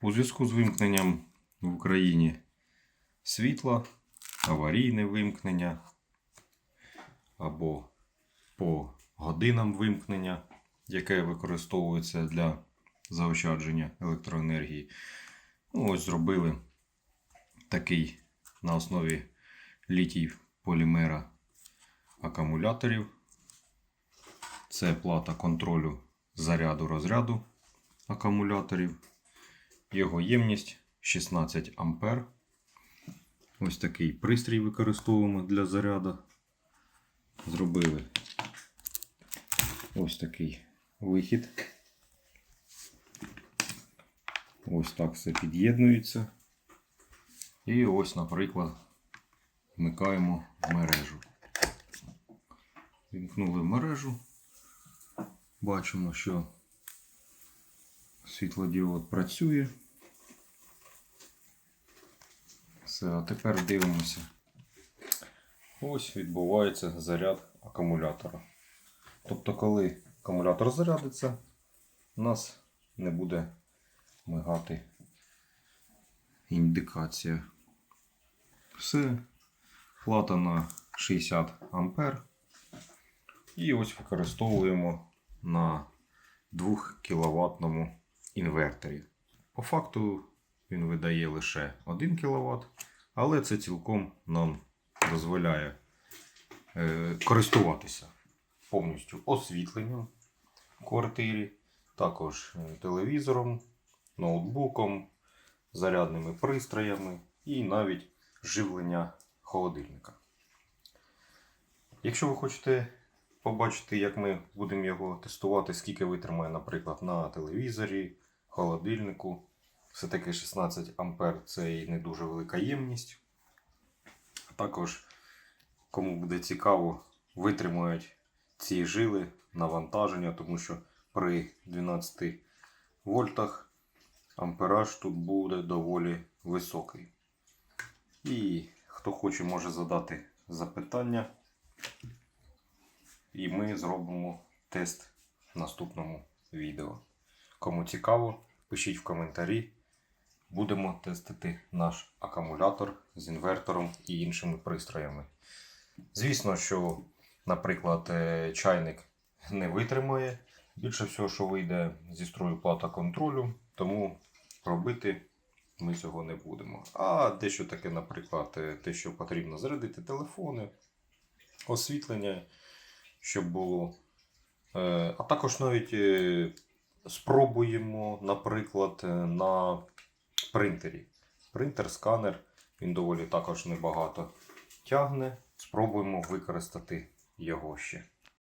У зв'язку з вимкненням в Україні світла, аварійне вимкнення або по годинам вимкнення, яке використовується для заощадження електроенергії. Ну, ось зробили такий на основі літій полімера акумуляторів. Це плата контролю заряду розряду акумуляторів. Його ємність 16 ампер. Ось такий пристрій використовуємо для заряду. Зробили ось такий вихід. Ось так все під'єднується. І ось, наприклад, вмикаємо мережу. Вімкнули мережу. Бачимо, що світлодіод працює. Все, а тепер дивимося. Ось відбувається заряд акумулятора. Тобто, коли акумулятор зарядиться, у нас не буде мигати індикація. Все, плата на 60 ампер. І ось використовуємо на 2 кВт інверторі. По факту він видає лише 1 кВт, але це цілком нам дозволяє е, користуватися повністю освітленням в квартирі, також е, телевізором, ноутбуком, зарядними пристроями і навіть живлення холодильника. Якщо ви хочете побачити, як ми будемо його тестувати, скільки витримає, наприклад, на телевізорі, холодильнику. Все-таки 16 ампер це і не дуже велика ємність. А також, кому буде цікаво, витримують ці жили навантаження, тому що при 12 вольтах ампераж тут буде доволі високий. І хто хоче, може задати запитання. І ми зробимо тест в наступному відео. Кому цікаво, пишіть в коментарі. Будемо тестити наш акумулятор з інвертором і іншими пристроями. Звісно, що, наприклад, е, чайник не витримає. Більше всього, що вийде зі строю плата контролю, тому робити ми цього не будемо. А дещо таке, наприклад, е, те, що потрібно зарядити телефони, освітлення, щоб було. Е, А також навіть спробуємо, наприклад, е, на принтері. Принтер, сканер, він доволі також небагато тягне. Спробуємо використати його ще.